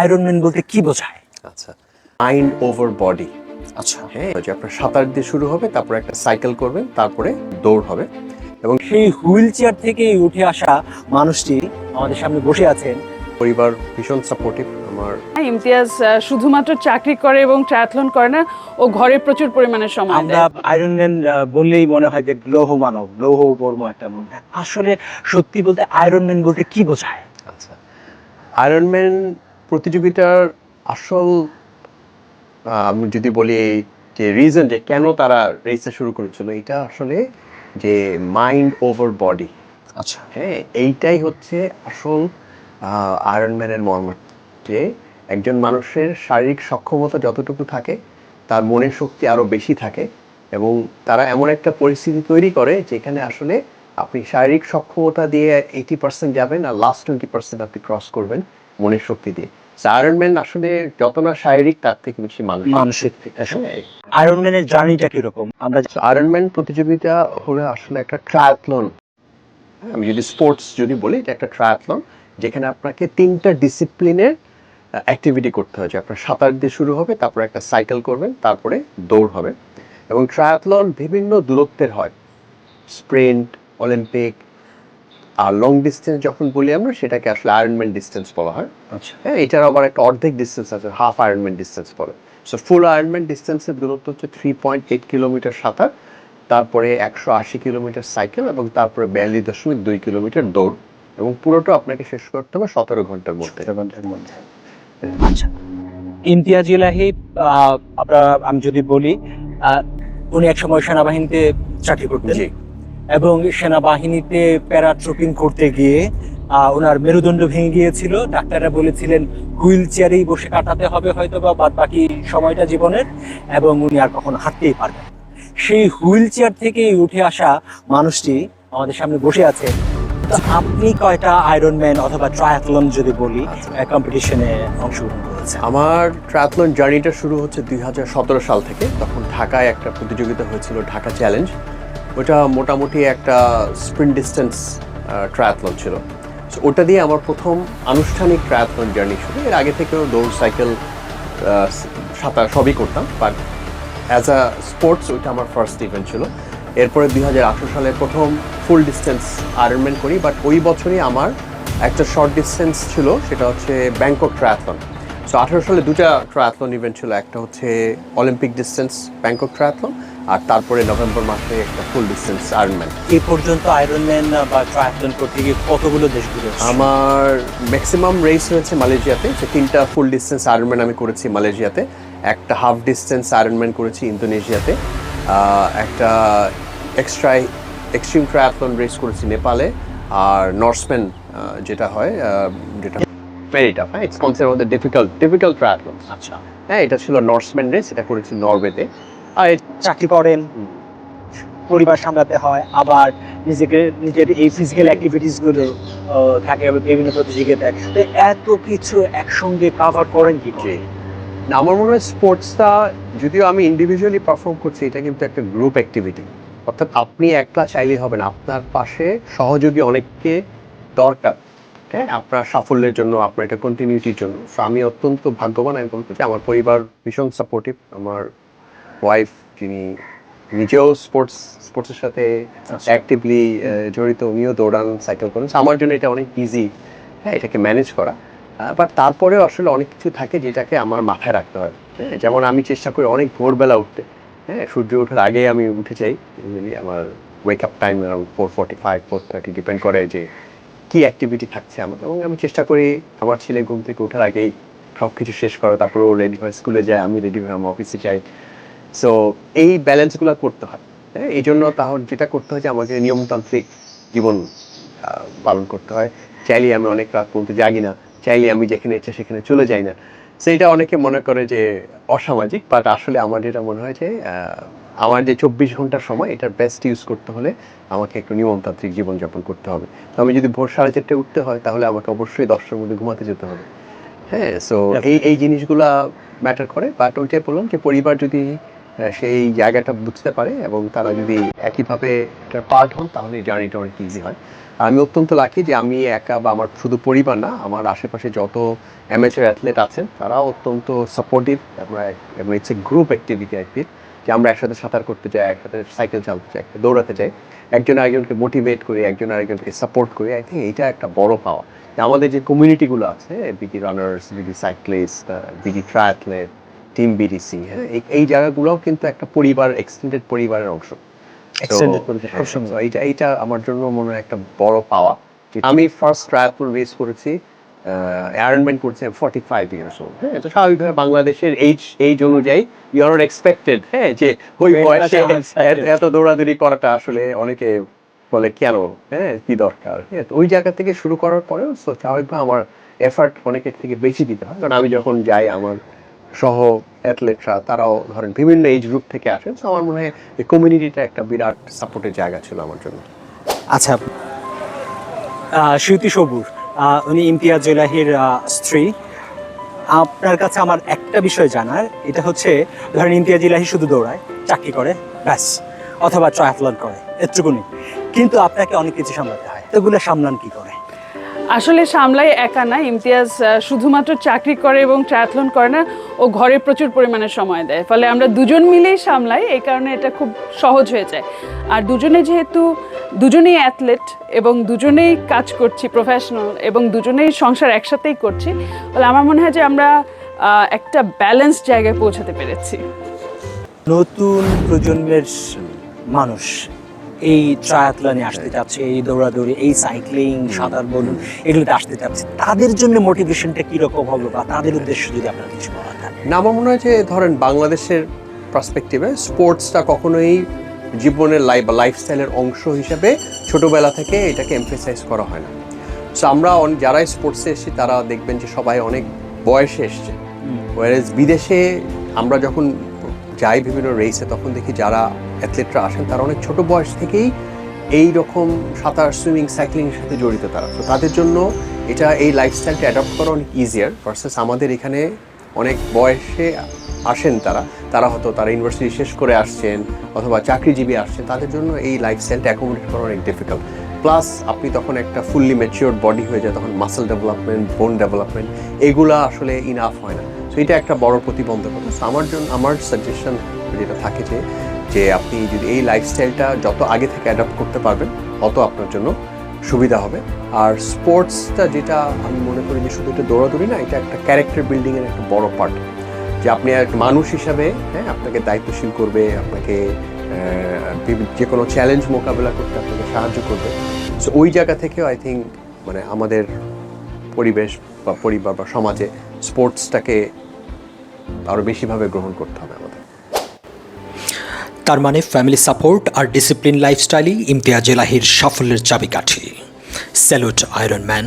Iron man বলতে কি বোঝায়? আচ্ছা মাইন্ড ওভার বডি আচ্ছা। হ্যাঁ যে আপনার সাঁতার দিয়ে শুরু হবে তারপরে একটা সাইকেল করবেন তারপরে দৌড় হবে। এবং সেই হুইল চেয়ার থেকে উঠে আসা মানুষটি আমাদের সামনে বসে আছেন। পরিবার ভীষণ সাপোর্টিভ আমার হ্যাঁ, ইমতিয়াজ শুধুমাত্র চাকরি করে এবং ট্রায়াথলন করে না ও ঘরে প্রচুর পরিমাণে সময় আমরা আয়রন ম্যান বললেই মনে হয় যে লৌহ মানব লৌহ বর্ম একটা মন। আসলে সত্যি বলতে আয়রন ম্যান বলতে কি বোঝায়? আচ্ছা। আয়রনম্যান প্রতিযোগিতার আসল আমি যদি বলি যে রিজন যে কেন তারা রেসটা শুরু করেছিল এটা আসলে যে মাইন্ড ওভার বডি আচ্ছা। হ্যাঁ এইটাই হচ্ছে আসল আয়রনম্যানের মর্ম। যে একজন মানুষের শারীরিক সক্ষমতা যতটুকু থাকে তার মনের শক্তি আরও বেশি থাকে এবং তারা এমন একটা পরিস্থিতি তৈরি করে যেখানে আসলে আপনি শারীরিক সক্ষমতা দিয়ে এইটি পার্সেন্ট যাবেন আর লাস্ট টোয়েন্টি পার্সেন্ট আপনি ক্রস করবেন মনের শক্তি দিয়ে। আয়রনম্যান আসলে যত না শারীরিক তার থেকে বেশি মানসিক। আয়রন ম্যানের জার্নিটা কীরকম? আমরা আয়রনম্যান প্রতিযোগিতা হলো আসলে একটা ট্রায়াথলন আমি যদি স্পোর্টস যদি বলি এটা একটা ট্রায়াথলন যেখানে আপনাকে তিনটা ডিসিপ্লিনের অ্যাক্টিভিটি করতে হয়। আপনার সাঁতার দিয়ে শুরু হবে তারপরে একটা সাইকেল করবেন তারপরে দৌড় হবে। এবং ট্রায়াথলন বিভিন্ন দূরত্বের হয়। স্প্রিন্ট অলিম্পিক আর লং ডিস্টেন্স যখন বলি আমরা সেটাকে আসলে আয়রনম্যান ডিস্টেন্স বলা হয়। আচ্ছা। হ্যাঁ এটার আবার একটা অর্ধেক ডিস্টেন্স আছে হাফ আয়রনম্যান ডিস্টেন্স বলে। সো ফুল আয়রনম্যান ডিস্টেন্সের দূরত্ব হচ্ছে থ্রি পয়েন্ট এইট কিলোমিটার সাঁতার তারপরে একশো আশি কিলোমিটার সাইকেল এবং তারপরে বিয়াল্লিশ দশমিক দুই কিলোমিটার দৌড়। এবং পুরোটা আপনাকে শেষ করতে হবে সতেরো ঘণ্টার মধ্যে। আচ্ছা। ইমতিয়াজ ইলাহি আমরা আমি যদি বলি উনি এক সময় সেনাবাহিনীতে চাকরি করতেন। এবং সেনাবাহিনীতে প্যারাট্রপিং করতে গিয়ে ওনার মেরুদণ্ড ভেঙে গিয়েছিল। ডাক্তাররা বলেছিলেন হুইল চেয়ারেই বসে কাটাতে হবে হয়তো বা বাদ বাকি সময়টা জীবনের এবং উনি আর কখনো হাঁটতেই পারবেন সেই হুইল চেয়ার থেকে উঠে আসা মানুষটি আমাদের সামনে বসে আছে। আপনি কয়টা আয়রন ম্যান অথবা ট্রায়াথলন যদি বলি কম্পিটিশনে অংশগ্রহণ করেছেন? আমার ট্রায়াথলন জার্নিটা শুরু হচ্ছে দুই হাজার সতেরো সাল থেকে। তখন ঢাকায় একটা প্রতিযোগিতা হয়েছিল ঢাকা চ্যালেঞ্জ ওটা মোটামুটি একটা স্প্রিন্ট ডিস্টেন্স ট্রায়াথলন ছিল। So, ওটা দিয়ে আমার প্রথম আনুষ্ঠানিক ট্রায়াথলন জার্নি শুরু। এর আগে থেকেও দৌড় সাইকেল সাঁতার সবই করতাম। বাট অ্যাজ আ স্পোর্টস ওইটা আমার ফার্স্ট ইভেন্ট ছিল। এরপরে দুই হাজার আঠেরো সালে প্রথম ফুল ডিস্টেন্স আয়রনম্যান করি। বাট ওই বছরই আমার একটা শর্ট ডিস্টেন্স ছিল সেটা হচ্ছে ব্যাংকক ট্রায়াথলন সো আঠেরো সালে দুটা ট্রায়াথলন ইভেন্ট ছিল। একটা হচ্ছে অলিম্পিক ডিস্টেন্স ব্যাংকক ট্রায়াথলন আর তারপরে নভেম্বর মাসে একটা ফুল ডিস্টেন্স আয়রনম্যান এই পর্যন্ত আয়রন ম্যান বা ট্রায়াথলন করতে গিয়ে কতগুলো দেশ ঘুরে আমার ম্যাক্সিমাম রেস হয়েছে মালয়েশিয়াতে। যে তিনটা ফুল ডিস্টেন্স আয়রনম্যান আমি করেছি মালয়েশিয়াতে। একটা হাফ ডিস্টেন্স আয়রনম্যান করেছি ইন্দোনেশিয়াতে। একটা এক্সট্রা এক্সট্রিম ট্রায়াথলন রেস করেছি নেপালে। আর নর্সম্যান যেটা হয় টাফ হ্যাঁ it's consider the difficult difficult triathlon আচ্ছা। হ্যাঁ এটা ছিল নর্সম্যান রেস এটা করেছি নরওয়েতে আর চাকরি করেন পরিবার সামলাতে হয় আবার নিজেকে নিজের এই ফিজিক্যাল অ্যাক্টিভিটিসগুলো আহ, থাকে বিভিন্ন প্রতিযোগিতায় তো এত কিছু একসঙ্গে কাভার করেন কি করে? না আমার মনে হয় স্পোর্টসটা যদিও আমি ইন্ডিভিজুয়ালি পারফর্ম করছি এটা কিন্তু একটা গ্রুপ অ্যাক্টিভিটি অর্থাৎ আপনি একলা চাইলেই হবে না। আপনার পাশে সহযোগী অনেককে দরকার। হ্যাঁ আপনার সাফল্যের জন্য আপনার এটা কন্টিনিউটির জন্য। So, আমি অত্যন্ত ভাগ্যবান আমি বলতে চাই আমার পরিবার ভীষণ সাপোর্টিভ আমার ওয়াইফ যিনি নিজেও স্পোর্টস স্পোর্টসের সাথে অ্যাক্টিভলি জড়িত উনিও দৌড়ান সাইকেল করেন। আমার জন্য এটা অনেক ইজি হ্যাঁ এটাকে ম্যানেজ করা। বাট তারপরেও আসলে অনেক কিছু থাকে যেটাকে আমার মাথায় রাখতে হয়। হ্যাঁ, যেমন আমি চেষ্টা করি অনেক ভোরবেলা উঠতে। হ্যাঁ সূর্য ওঠার আগে আমি উঠে যাই। আমার wake up time four forty five four thirty depend করে যে কি অ্যাক্টিভিটি থাকছে আমাদের? এবং আমি চেষ্টা করি আমার ছেলে ঘুম থেকে ওঠার আগেই সব কিছু শেষ করা, তারপরে ও রেডি হয় স্কুলে যায়, আমি রেডি হয়ে আমার অফিসে যাই। সো এই ব্যালেন্সগুলো করতে হয় হ্যাঁ? এই জন্য তাহলে যেটা করতে হয় যে আমাকে নিয়মতান্ত্রিক জীবন পালন করতে হয়। চাইলে আমি অনেক রাত পর্যন্ত জাগি না, চাইলে আমি যেখানে ইচ্ছা সেখানে চলে যাই না। সেইটা অনেকে মনে করে যে অসামাজিক বাট আসলে আমার যেটা মনে হয় যে আমার যে চব্বিশ ঘণ্টার সময় এটার বেস্ট ইউজ করতে হলে আমাকে একটু নিয়মতান্ত্রিক জীবনযাপন করতে হবে। তো আমি যদি ভোর সাড়ে চারটে উঠতে হয় তাহলে আমাকে অবশ্যই দশটার মধ্যে ঘুমাতে যেতে হবে। হ্যাঁ সো এই এই জিনিসগুলা ম্যাটার করে। বাট ওইটাই বললাম যে পরিবার যদি সেই জায়গাটা বুঝতে পারে এবং তারা যদি একইভাবে একটা পার্ট হন তাহলে জার্নিটা অনেক ইজি হয়। আমি অত্যন্ত লাকি যে আমি একা বা আমার শুধু পরিবার না আমার আশেপাশে যত অ্যামেচার অ্যাথলেট আছেন তারাও অত্যন্ত সাপোর্টিভ আমরা এবং ইটস এ গ্রুপ অ্যাক্টিভিটি কি যে আমরা একসাথে সাঁতার করতে যাই একসাথে সাইকেল চালাতে একসাথে দৌড়াতে যাই একজন আরেকজনকে মোটিভেট করি একজন আরেকজনকে সাপোর্ট করি আই থিঙ্ক এইটা একটা বড় পাওয়া আমাদের যে কমিউনিটিগুলো আছে BD runners BD cyclist BD triathlete team BDC হ্যাঁ এই- জায়গাগুলোও কিন্তু একটা পরিবার এক্সটেন্ডেড পরিবারের অংশ। হ্যাঁ, এইটা এইটা আমার জন্য মনে হয় একটা বড় পাওয়া আমি ফার্স্ট ট্রায়াথলন রেস করেছি আয়ারনম্যান করছে ফর্টি ফাইভ ইয়ার্স ওল্ড হ্যাঁ তো স্বাভাবিকভাবে বাংলাদেশের এইজ এইজ অনুযায়ী ইউ আর এক্সপেক্টেড হ্যাঁ যে ওই বয়সে এত- দৌড়াদৌড়ি করাটা আসলে অনেকে বলে কেন? হ্যাঁ কি দরকার? হ্যাঁ তো ওই জায়গা থেকে শুরু করার পরেও স্বাভাবিকভাবে আমার এফার্ট অনেকের থেকে বেশি দিতে হয়। কারণ আমি যখন যাই আমার সহ অ্যাথলেটরা তারাও ধরেন বিভিন্ন এজ গ্রুপ থেকে আসেন তো আমার মনে হয় এই কমিউনিটিটা একটা বিরাট সাপোর্টের জায়গা ছিল আমার জন্য। আচ্ছা শিউতি সবুর উনি ইমতিয়াজ জেলাহির স্ত্রী। আপনার কাছে আমার একটা বিষয় জানার, এটা হচ্ছে, ধরেন ইমতিয়াজ ইলাহি শুধু দৌড়ায়, চাকরি করে, ব্যাস, অথবা ট্রায়াথলন করে এটুকুনি কিন্তু আপনাকে অনেক কিছু সামলাতে হয়। এগুলো সামলান কি করে? আসলে সামলাই একা না, ইমতিয়াজ শুধুমাত্র চাকরি করে এবং ট্রায়াথলন করে না, ও ঘরে প্রচুর পরিমাণে সময় দেয়। ফলে আমরা দুজন মিলেই সামলাই, এই কারণে এটা খুব সহজ হয়ে যায়। আর দুজনে যেহেতু, দুজনেই অ্যাথলেট এবং দুজনেই কাজ করছি প্রফেশনাল এবং দুজনেই সংসার একসাথেই করছি ফলে আমার মনে হয় যে আমরা একটা ব্যালেন্স জায়গায় পৌঁছাতে পেরেছি। নতুন প্রজন্মের মানুষ। এই ট্রায়াথলনে আসতে চাচ্ছে এই দৌড়াদৌড়ি এই সাইক্লিং সাঁতার বলুন এগুলোতে আসতে চাচ্ছে। তাদের জন্য মোটিভেশনটা কীরকম হবে বা তাদের উদ্দেশ্য যদি আপনার কিছু বলা থাকে? না আমার মনে হয় যে ধরেন বাংলাদেশের পার্সপেক্টিভে স্পোর্টসটা কখনোই জীবনের লাইফ বা লাইফস্টাইলের অংশ হিসেবে ছোটোবেলা থেকে এটাকে এমফেসাইজ করা হয় না। সো আমরা অন- যারা স্পোর্টসে এসেছি তারা দেখবেন যে সবাই অনেক বয়সে এসছে। ওয়ারেজ বিদেশে আমরা যখন যাই বিভিন্ন রেসে তখন দেখি যারা অ্যাথলেটরা আসেন, তারা অনেক ছোট বয়স থেকেই এই রকম সাঁতার, সুইমিং, সাইক্লিংয়ের সাথে জড়িত তারা। তো তাদের জন্য এটা, এই লাইফস্টাইলটা অ্যাডাপ্ট করা অনেক ইজিয়ার ভার্সেস আমাদের এখানে অনেক বয়সে আসেন তারা। তারা হয়তো তারা ইউনিভার্সিটি শেষ করে আসছেন অথবা চাকরিজীবী আসছেন, তাদের জন্য এই লাইফস্টাইলটা অ্যাকোমোডেট করা অনেক ডিফিকাল্ট প্লাস আপনি তখন একটা ফুললি ম্যাচিওর বডি হয়ে যায়, তখন মাসেল ডেভেলপমেন্ট বোন ডেভেলপমেন্ট এগুলা আসলে ইনাফ হয় না। তো এটা একটা বড় প্রতিবন্ধকতা। আমার জন্য, আমার সাজেশন যেটা থাকে যে যে আপনি যদি এই লাইফস্টাইলটা যত আগে থেকে অ্যাডাপ্ট করতে পারবেন, তত আপনার জন্য সুবিধা হবে। আর স্পোর্টসটা যেটা আমি মনে করি যে শুধু এটা দৌড়াদৌড়ি না, এটা একটা ক্যারেক্টার বিল্ডিংয়ের একটা বড় পার্ট যে আপনি এক মানুষ হিসাবে হ্যাঁ আপনাকে দায়িত্বশীল করবে, আপনাকে যে কোনো চ্যালেঞ্জ মোকাবেলা করতে আপনাকে সাহায্য করবে। সো ওই জায়গা থেকেও আই থিঙ্ক মানে আমাদের পরিবেশ বা পরিবার বা সমাজে স্পোর্টসটাকে আরও বেশিভাবে গ্রহণ করতে হবে আমাদের। তার মানে ফ্যামিলি সাপোর্ট আর ডিসিপ্লিন লাইফস্টাইলই ইমতিয়াজ এলাহির সাফল্যের চাবিকাঠি। Salute iron man